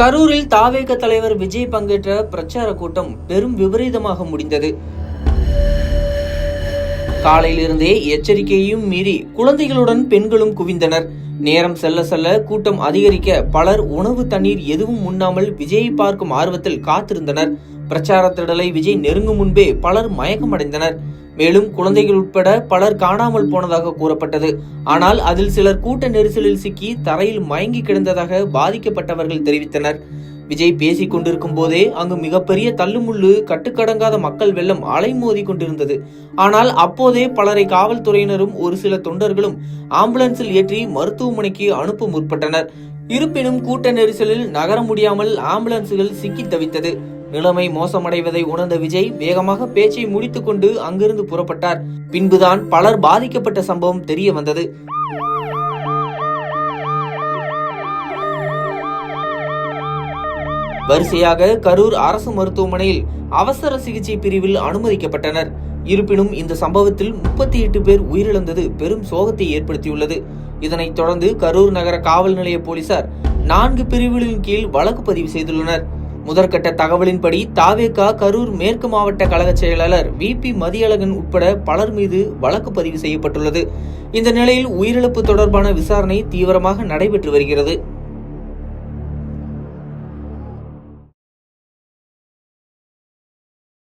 கரூரில் தாவேக தலைவர் விஜய் பங்கேற்ற பிரச்சார கூட்டம் பெரும் விபரீதமாக முடிந்தது. காலையிலிருந்தே எச்சரிக்கையையும் மீறி குழந்தைகளுடன் பெண்களும் குவிந்தனர். நேரம் செல்ல செல்ல கூட்டம் அதிகரிக்க பலர் உணவு தண்ணீர் எதுவும் உண்ணாமல் விஜயை பார்க்கும் ஆர்வத்தில் காத்திருந்தனர். பிரச்சார திடலை விஜய் நெருங்கும் முன்பே பலர் மயக்கமடைந்தனர். மேலும் குழந்தைகள் உட்பட பலர் காணாமல் போனதாக கூறப்பட்டது. ஆனால் அதில் சிலர் கூட்ட நெரிசலில் சிக்கி தரையில் மயங்கி கிடந்ததாக பாதிக்கப்பட்டவர்கள் தெரிவித்தனர். விஜய் பேசிக் கொண்டிருக்கும் போதே அங்கு மிகப்பெரிய தள்ளுமுள்ளு கட்டுக்கடங்காத மக்கள் வெள்ளம் அலைமோதி கொண்டிருந்தது. ஆனால் அப்போதே பலரை காவல்துறையினரும் ஒரு சில தொண்டர்களும் ஆம்புலன்ஸில் ஏற்றி மருத்துவமனைக்கு அனுப்ப முற்பட்டனர். இருப்பினும் கூட்ட நெரிசலில் நகர முடியாமல் ஆம்புலன்ஸுகள் சிக்கி தவித்தது. நிலைமை மோசமடைவதை உணர்ந்த விஜய் வேகமாக பேச்சை முடித்துக்கொண்டு அங்கிருந்து புறப்பட்டார். பின்புதான் பலர் பாதிக்கப்பட்ட சம்பவம் தெரிய வந்தது. வரிசையாக கரூர் அரசு மருத்துவமனையில் அவசர சிகிச்சை பிரிவில் அனுமதிக்கப்பட்டனர். இருப்பினும் இந்த சம்பவத்தில் முப்பத்தி எட்டு பேர் உயிரிழந்தது பெரும் சோகத்தை ஏற்படுத்தியுள்ளது. இதனைத் தொடர்ந்து கரூர் நகர காவல் நிலைய போலீசார் நான்கு பிரிவுகளின் கீழ் வழக்கு பதிவு செய்துள்ளனர். முதற்கட்ட தகவலின்படி தாவேகா கரூர் மேற்கு மாவட்ட கழக செயலாளர் வி. பி. மதியழகன் உட்பட பலர் மீது வழக்கு பதிவு செய்யப்பட்டுள்ளது. இந்த நிலையில் உயிரிழப்பு தொடர்பான விசாரணை தீவிரமாக நடைபெற்று வருகிறது.